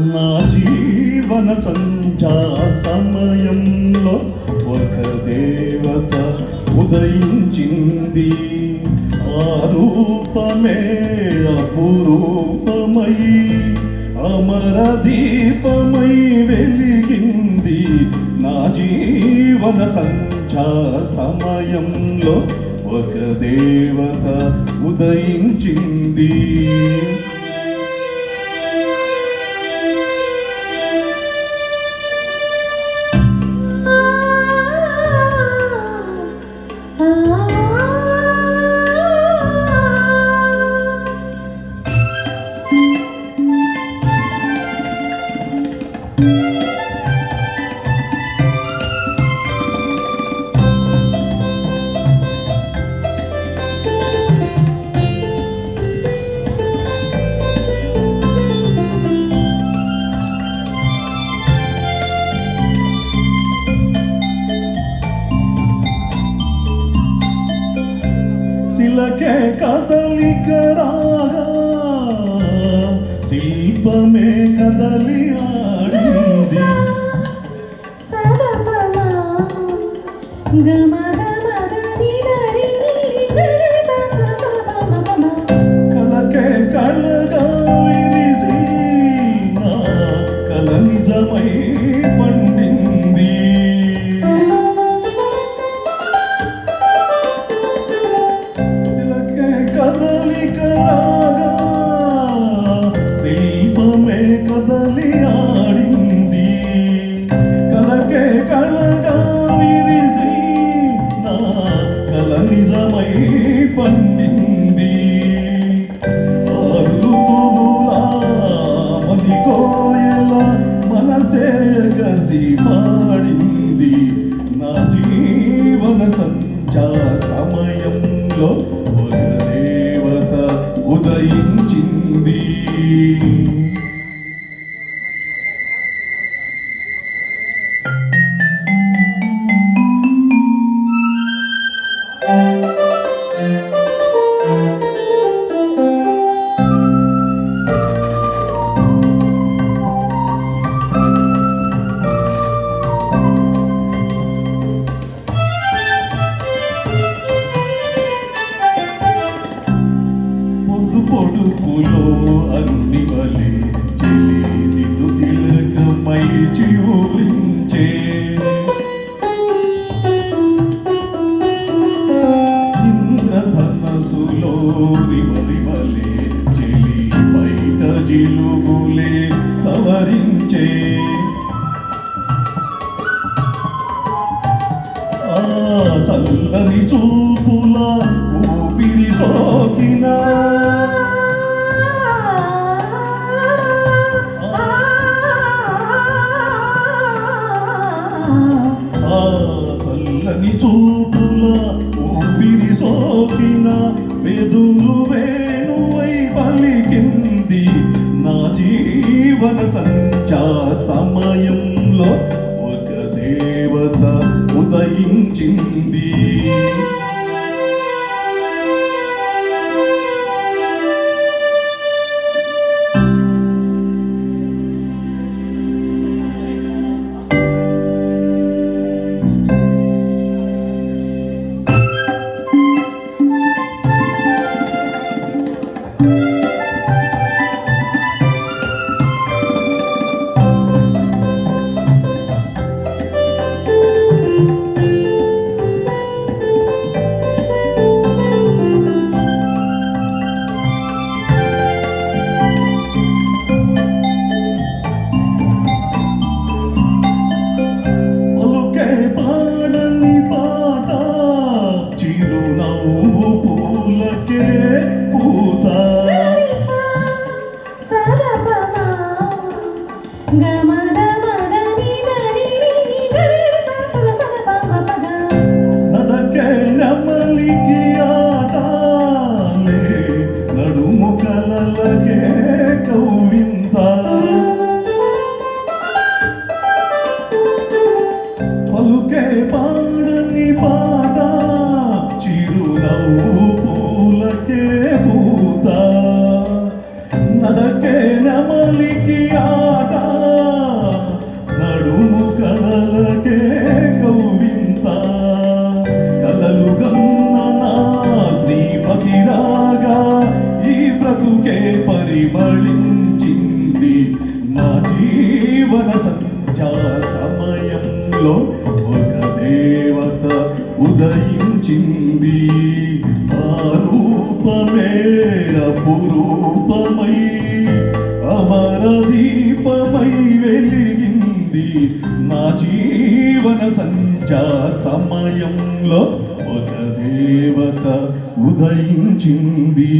నా జీవన సంధ్యా సమయంలో ఒక దేవత ఉదయించింది. ఆ రూపమే అపురూపమై అమర దీపమై వెలిగింది. నా జీవన సంధ్యా సమయంలో ఒక దేవత ఉదయించింది. உனக்கே கதலிக்கராக சில்பமே கதலியாடி சரபமா கமத పండింది ఆరుతువులా కోయల మనసే గసి పాడింది. నా జీవన సంధ్యా సమయంలో పొడుపులో అన్ని వలె చెలిదిదు తిలకమై చివురించే ఇంద్రధనసులో రివరివలే చెలి బయట జిలుగులే సవరించే. చల్లని చూపుల ఊపిరి సోకినా ఊపిరి సోకిన వెదులు వేణువై పలికింది. నా జీవన సంచా సమయంలో ఒక దేవత ఉదయించింది. పాడని పాట చిరునవ్వు పూలకే పూతా. నడకే నమలికి ఆట. నడుము కలలకే కౌవింత. కలలు గన్ననా శ్రీపతి రాగా ఈ బ్రతుకే పరిమళించింది నా జీవన సంధ్యా సమయంలో ఒక దేవత ఉదయించింది. ఆ రూపమే జీవన సంచా సమయంలో ఒక దేవత ఉదయించింది.